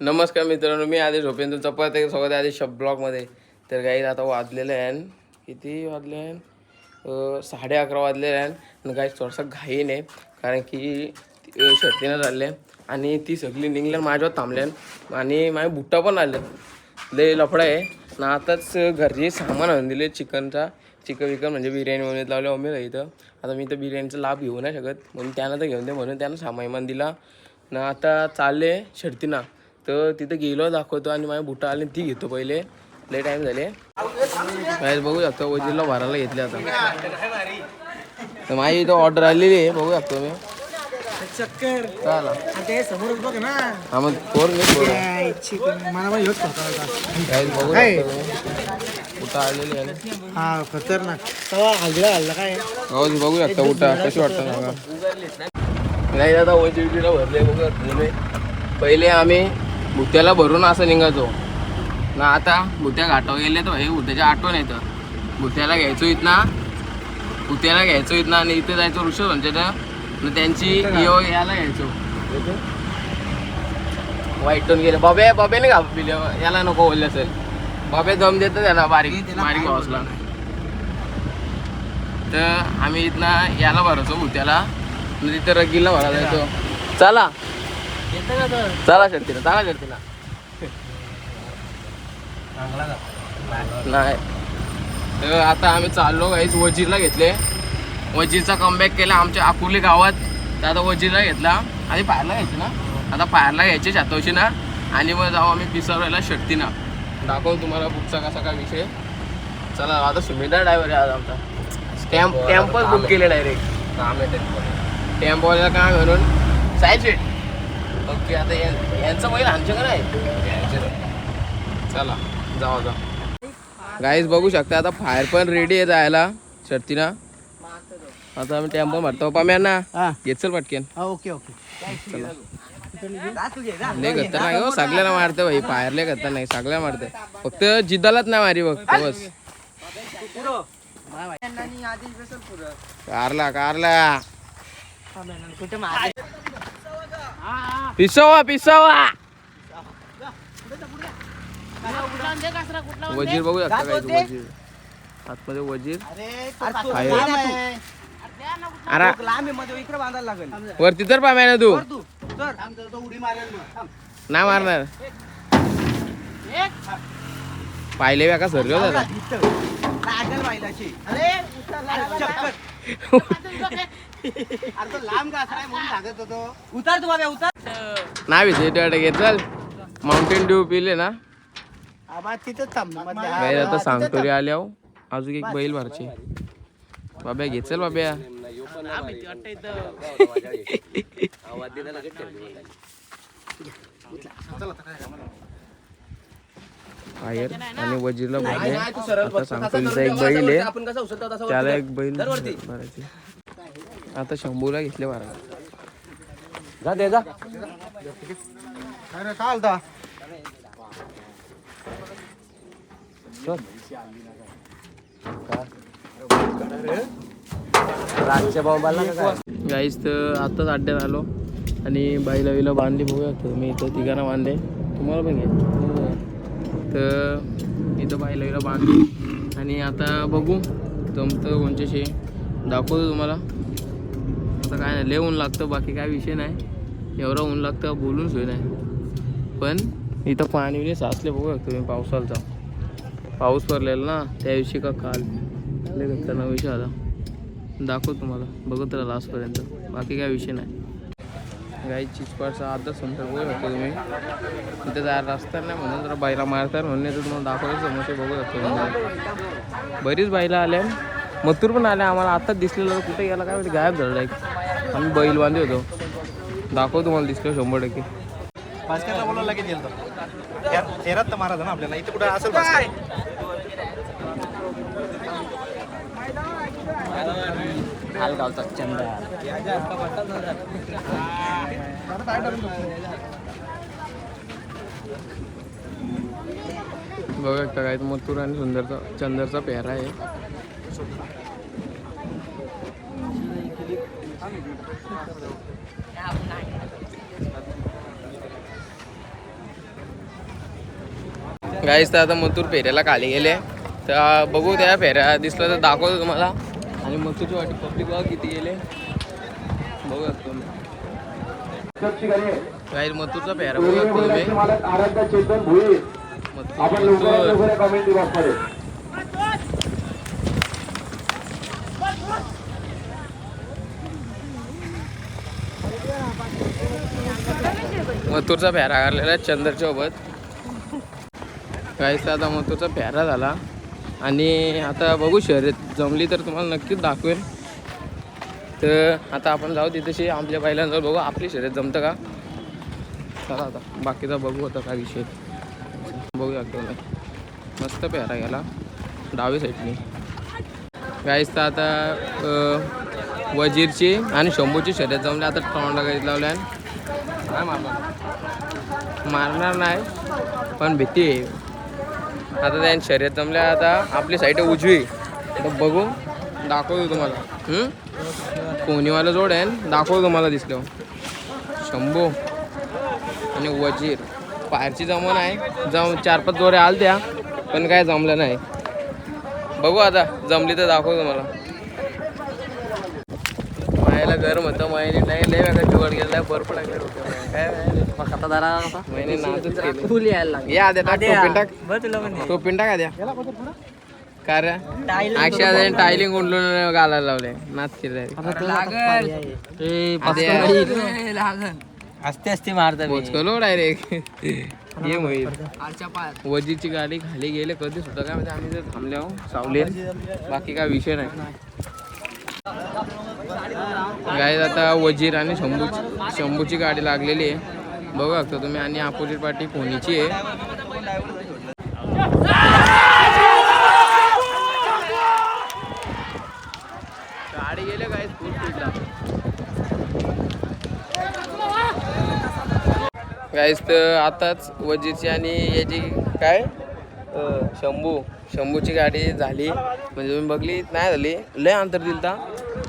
नमस्कार मित्रांनो मी आदेश झोपेन तुमचा परत एक स्वागत आहे आदेश ब्लॉगमध्ये तर काही आता वाजलेलं आहे किती वाजले आहे साडे अकरा वाजलेले आहे आणि काही थोडासा घाईन आहे कारण की शर्तीनं चालले आणि ती सगळी निघल्या माझ्यावर थांबल्या आणि माझे बुट्टा पण आले लय लफडा आहे. ना आताच घरचे सामान आणून दिले चिकनचा. चिकन विकन म्हणजे बिर्याणी वगैरे लावले अमेला इथं. आता मी तर बिर्याणीचा लाभ घेऊ नाही शकत. म्हणून त्यानं तर घेऊन दे म्हणून त्यानं सामान दिला. ना आता चालले शर्तीना. तर तिथं गेलो दाखवतो आणि माझ्या बुटा आले ती घेतो पहिले. लय टाइम झाले. काय बघू शकतो वजीरला भरायला घेतले आता. तर माझी इथं ऑर्डर आलेली आहे बघू शकतो मी चक्कर. चाला. बघ ना. हा मग फोर मी बघू आलेली आहे. हा खतरनाक. तवा हलगडा हल्ला काय? हो बघू शकता उठा कशी वाटतं सांगा. नाही दादा ओजीला भरले बघू पहिले आम्ही भुत्याला भरून असं निघायचो. ना आता भुत्या घाटावर गेले तर हे भुत्याच्या आठवण येतं. भुत्याला घ्यायचो इथना भुत्याला घ्यायचो इथना आणि इथे जायचो ऋषभ म्हणजे त्यांची यो याला घ्यायचो. वाईटून गेले. बबे बबेने घाब पिले. याला नको बोलले असेल. बबे दम देतो त्याला बारीक बारीक हौसला तर आम्ही इथनं याला भरायचो भुत्याला तिथं रगीला भरा जायचो. चला. चला शर्तीला चला शर्तीला. नाही. तर आता आम्ही चाललो काहीच वजीरला घेतले. वजीरचा कमबॅक केला आमच्या अकोले गावात. तर आता वजीरला घेतला. आणि पायरला घ्यायचे ना? आता पायरला घ्यायचे छातवशी ना? आणि मग जाऊ आम्ही पिसावरायला शर्तीना दाखवू तुम्हाला बुकचा कसा काय विषय. चला आता सुमिता ड्रायव्हर आहे आज आमचा. स्टॅम्प स्टॅम्पच बुक केले डायरेक्ट काम आहे. काम आहे म्हणून? साईड ओके आता यांचं नाही चला जाऊ जा गाईज बघू शकता आता फायर पण रेडी आहे जायला शर्तीना. आता आम्ही टेम्पो मारतो. पाम्या ना हा. घेत चल पटकेन. Okay okay. लय गत्तर नाही हो सगळ्याला मारते भाई. फायर लय गत्तर नाही सगळ्या मारते फक्त जिद्दालाच नाही मारी बघ बस. कारला कारला. कुठे मार पिसवा पिसवा. वजीर बघू शकता काय वजीर. आतमध्ये वजीर. अरे फायर. अरे अरे. लांब आहे मध्ये इकडे बांधायला लागेल. वरती तर पाम्या ना तू. तू. तो. नाही मारणार. पाहिले बॅका सर दादा. अरे चक्कर. अरे तो लांब का असला म्हणून सांगत होतो. उतार तू बाबा उतार. नाही विजय घे चल माउंटेन ड्यू पिले ना. आबा तिथं थांबमध्ये. काही आता सांगतो रे आल्या अजून एक बैल भरचे बाब्या घे चल बाब्या. फायर आणि वजीरला आता सांगतो एक बैल आहे. त्याला एक बैल भरायचे आता शंभूला घेतले बारा जा दे जा. अरे काय? आलता गाईस तर आत्ताच अड्ड्यात आलो आणि बाईला विला बांधली बघूया. तर मी इथं तिघांना बांधले. तुम्हाला पण घे तर इथं बाईला विला बांधली. आणि आता बघू जमतं कोणच्याशी. दाखवतो तुम्हाला. असं काय नाही. लय ऊन लागतं बाकी काय विषय नाही. एवढं ऊन लागतं बोलून सोय नाही. पण इथं पाणी बिणी साचले शकतो तुम्ही पावसाचा पाऊस पडलेला ना त्या दिवशी का काल. लय घटना विषय आला. दाखव तुम्हाला बघत राहा लास्टपर्यंत बाकी काय विषय नाही. गाई चिचपाडचा अर्धा समजा बघू शकतो तुम्ही. तिथे जायला रस्ता नाही म्हणून जरा बायला मारतात म्हणून तर तुम्हाला दाखवायचं समोसे बघू शकतो बरीच बायला आल्या. मथुर पण आल्या आम्हाला आत्ताच दिसलेलं कुठे गेला काय गायब झालं एक आम्ही बैल बांधले होतो. दाखव तुम्हाला दिसलं शंभर टक्के. बास्केटला बोलायला लगेच येईल तेरात तर महाराज ना आपल्याला. इथे कुठे असेल चंदा. बघू काय मथुर आणि सुंदरचा चंदरचा पेहरा आहे. गाईस तर आता मथुर फेऱ्याला खाली गेले. तर बघू त्या फेऱ्या दिसलं तर दाखवतो तुम्हाला. आणि मथुरची वाटी पब्लिक बघा किती गेले. बघू तुम्ही. काही मथुरचा फेरा बघू तुम्ही. मथुर. मथुरचा फेरा काढलेला आहे चंदरसोबत काहीच आता मथुरचा फेरा झाला. आणि आता बघू शर्यत. जमली तर तुम्हाला नक्कीच दाखवेल. तर आता आपण जाऊ तिथेशी आपल्या बैलांजवळ बघू आपली शर्यत जमतं का. चला आता बाकीचा बघू आता काय विषय. बघूया तुम्ही मस्त प्यारा गेला. डावी साईडनी गाईस तर आता वजीरची आणि शंभूची शर्यत जमली. आता तोंडला गाईत लावल्या. नाही मारणार मारणार नाही पण भीती आहे. आता त्यांनी शर्यत जमल्या आता आपली साईड आहे उजवी. तर बघू दाखवतो तुम्हाला. कोणीवाला जोड आहे दाखवतो तुम्हाला दिसलं. शंभू आणि वजीर. बाहेरची जमून आहे. जम चार पाच जोड्या आल त्या पण काय जमलं नाही. बघू आता जमली तर दाखवतो तुम्हाला. गरम होतं मायाने नाही लय वेगळा जुगाड गेला बर्फ लागला डोक्यावर. काय आता जरा मायाने नाचच केलं. फुल यायला लागली. या आद्या टाक टोपीन टाक. टोपीन टाक आद्या. का रे? अक्षय टायलिंग गुंडलून घालायला लावले नाच केलं असते असते मारता पोचकलो डायरेक्ट ये मोहीर वजीची गाडी खाली गेले कधी सुद्धा काय म्हणजे आम्ही जर थांबले आहो सावले बाकी काय विषय नाही. गाईज आता वजीर आणि शंभूची शंभूची गाडी लागलेली आहे. बघू शकता तुम्ही आणि अपोजिट पार्टी कोणीची आहे? गाईज तर आताच वजीरची आणि याची काय? शंभू. शंभूची गाडी झाली. म्हणजे तुम्ही बघली नाही झाली. लय अंतर दिलता.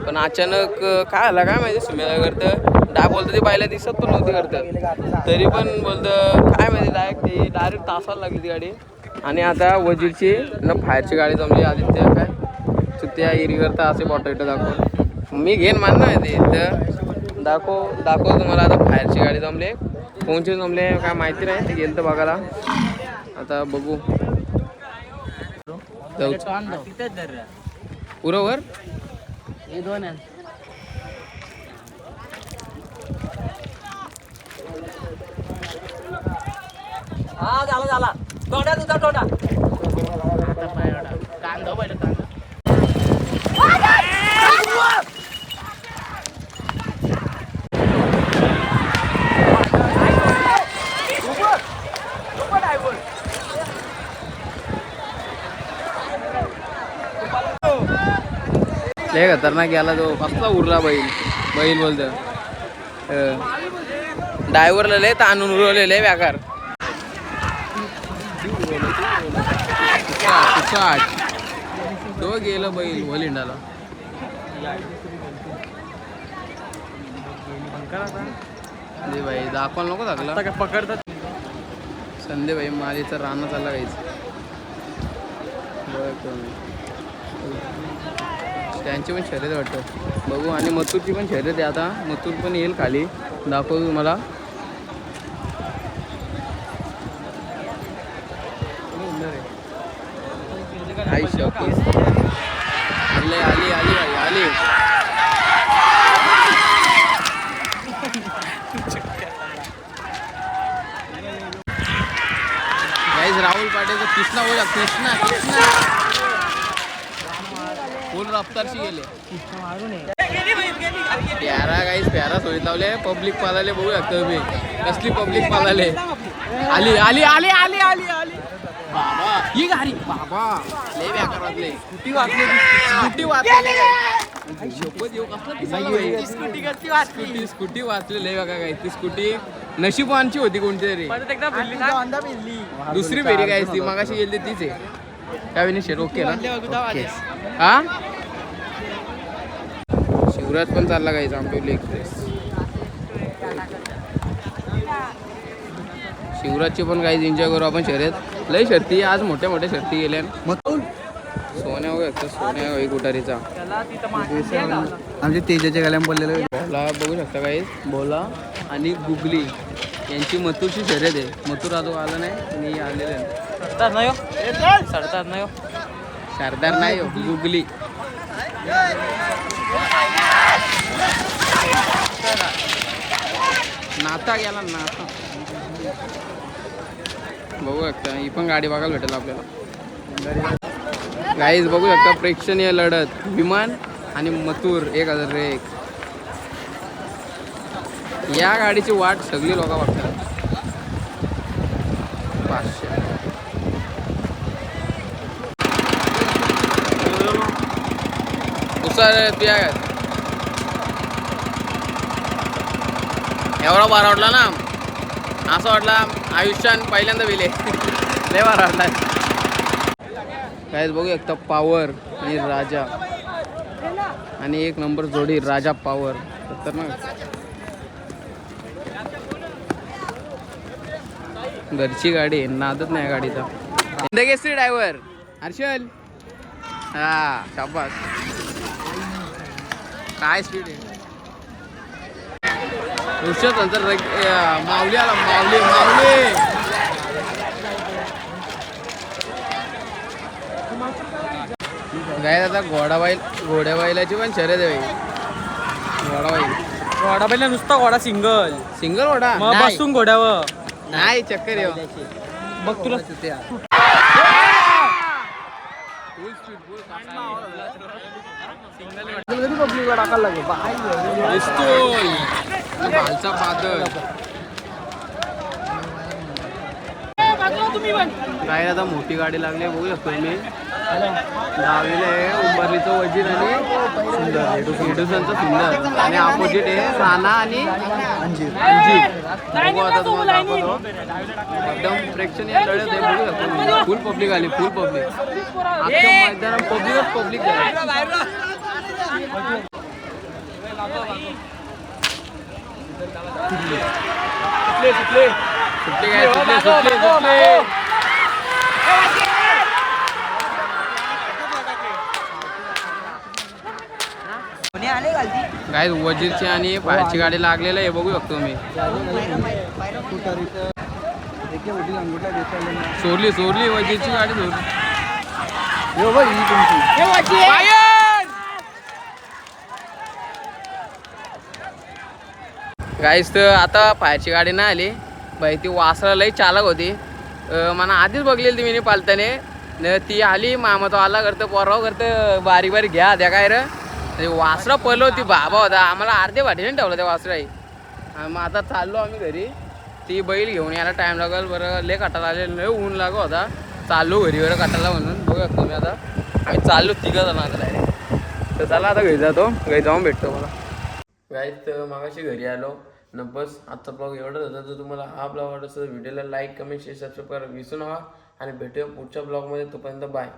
पण अचानक काय आला काय माहिती? सुमेला करतं डाय बोलतं ते पाहिलं दिसत पण नव्हती करतं तरी. पण बोलतं काय माहिती डायरेक्ट ती डायरेक्ट तासाला लागली ती गाडी. आणि आता वजीरची न बाहेरची गाडी जमली आदित्य काय? त्या इरी करता असे बॉटल दाखव मी घेईन मान आहे ते तर दाखव दाखव तुम्हाला आता बाहेरची गाडी जमली कोणची जमले काय माहिती नाही. ते गेलं तर बघायला. आता बघू. जाऊ पुरवर हे? दोन आहे हा झाला झाला तोंडा तुझा तोंडा लय खतरनाक गेला तो कसला उरला बैल. बैल बोलतं ड्रायव्हरला लय ताणून उरवले लय व्याकार. तो गेलं बैल वलिंडाला. दे भाई दाखवायला नको दाखला पकडतात? संदे भाई माझीचा राणा चालला गायचं त्यांची पण शर्यत वाटतं. बघू. आणि मथुरची पण शर्यत आहे आता. मथुर पण येईल खाली. दाखवतो तुम्हाला. आली आली आली आली. गाईज राहुल पाटीलचा कृष्णा बोला. कृष्णा कृष्णा. फुल रफ्तारशी गेले. प्यारा गाईज प्यारा सोयीत लावले. पब्लिक पालाले बघू शकतो तुम्ही कसली पब्लिक पालाले? आली आली आली आली आली आली. बाबा. ही गाडी. बाबा. लय बेकार वाजले. स्कूटी वाचले स्कूटी येऊ कसला. स्कूटी स्कूटी वाचले लय बघा काय ती स्कूटी नशिबांची होती कोणती तरी. दुसरी फेरी काय ती मगाशी गेली तीच आहे. काय विनी शेट ओके ना. हा? शिवराज पण चालला काय आंबोली एक्सप्रेस शिवराजची पण काही एन्जॉय करू आपण शर्यत. लय शर्ती आज मोठ्या मोठ्या शर्ती गेल्या मग सोन्या वगैरे सोन्या वगैरे कुटारीचा आमच्या तेजाच्या गळ्यात पडलेलं बोला बघू शकता काही बोला आणि गुगली. यांची मथुरची शर्यत आहे. मथुर अजून आला नाही आणि आलेले आहे. सरदार नाही हो. सरदार नाही हो. शारदार नाही हो, गुगली. नाता गेला नाता बघू शकता ही पण गाडी बघायला भेटेल आपल्याला. गाईज बघू शकता प्रेक्षणीय लढत विमान आणि मथुर एक हजार रे एक. या गाडीची वाट सगळी लोक बघतात. पाचशे. तू तुया एवढा बारा वाटला ना. असं वाटला आयुष्यान पहिल्यांदा विले लय बारा वाटला काय बघू एकता पावर आणि राजा. आणि एक नंबर जोडी राजा पावर ना घरची गाडी नादत नाही गाडीचा. हिंदकेसरी ड्रायव्हर हर्षल. हा शाबास. काय स्पीड आहे? ऋषभ नंतर माऊली आला माऊली माऊली. काय आता घोडाबाईल घोड्याबाईलाची पण शर्यत आहे बाई. घोडाबाईल. घोडा पहिला नुसता घोडा सिंगल. सिंगल घोडा? मग. बसून घोड्यावर. नाही चक्कर येऊ. बघ तुला. खालचा बादल. काय आता मोठी गाडी लागली बघू शकतो मी दहावीला आहे उंबरलीचं वजीर आणि सुंदर. हेडुसनचं सुंदर. आणि अपोजिट आहे साना आणि अंजीर. अंजीर बघू आता तुम्हाला दाखवतो. एकदम प्रेक्षणीय लढत आहे बघू शकतो फुल पब्लिक आली फुल पब्लिक आजच्या मैदानात पब्लिकच पब्लिक सुटले काय सुटले सुटले सुटले काय वजीरची आणि बाहेरची गाडी लागलेलं आहे बघू शकतो मी चोरली चोरली वजीरची गाडी तुमची गाईस तर आता बाहेरची गाडी नाही आली. बाई ती वासरा लई चालक होती. मला आधीच बघलेली ती मी पालताने. न ती आली मामा तो आला करतं पोराव करतं बारीक बारीक घ्या द्या काय रे. वासरा पडलो ती बाबा होता. आम्हाला अर्धे वाटीने ठेवलं त्या वासराही मग आता चाललो आम्ही घरी. ती बैल घेऊन यायला टाईम लागेल. बरं लय काटायला आले लय ऊन लागो होता. चाललो घरी बरं काटायला म्हणून. बघा तुम्ही आता. आम्ही चाललो तिघं जण आता डायरेक्ट तर चला आता घरी जातो. घरी जाऊन भेटतो मला गाईत मागाशी घरी आलो. न बस आजचा ब्लॉग एवढाच होता. जर तुम्हाला हा ब्लॉग आवडत असेल तर व्हिडिओला लाईक कमेंट शेअर सबस्क्राईब करा विसरू नका. आणि भेटूया पुढच्या ब्लॉगमध्ये तोपर्यंत बाय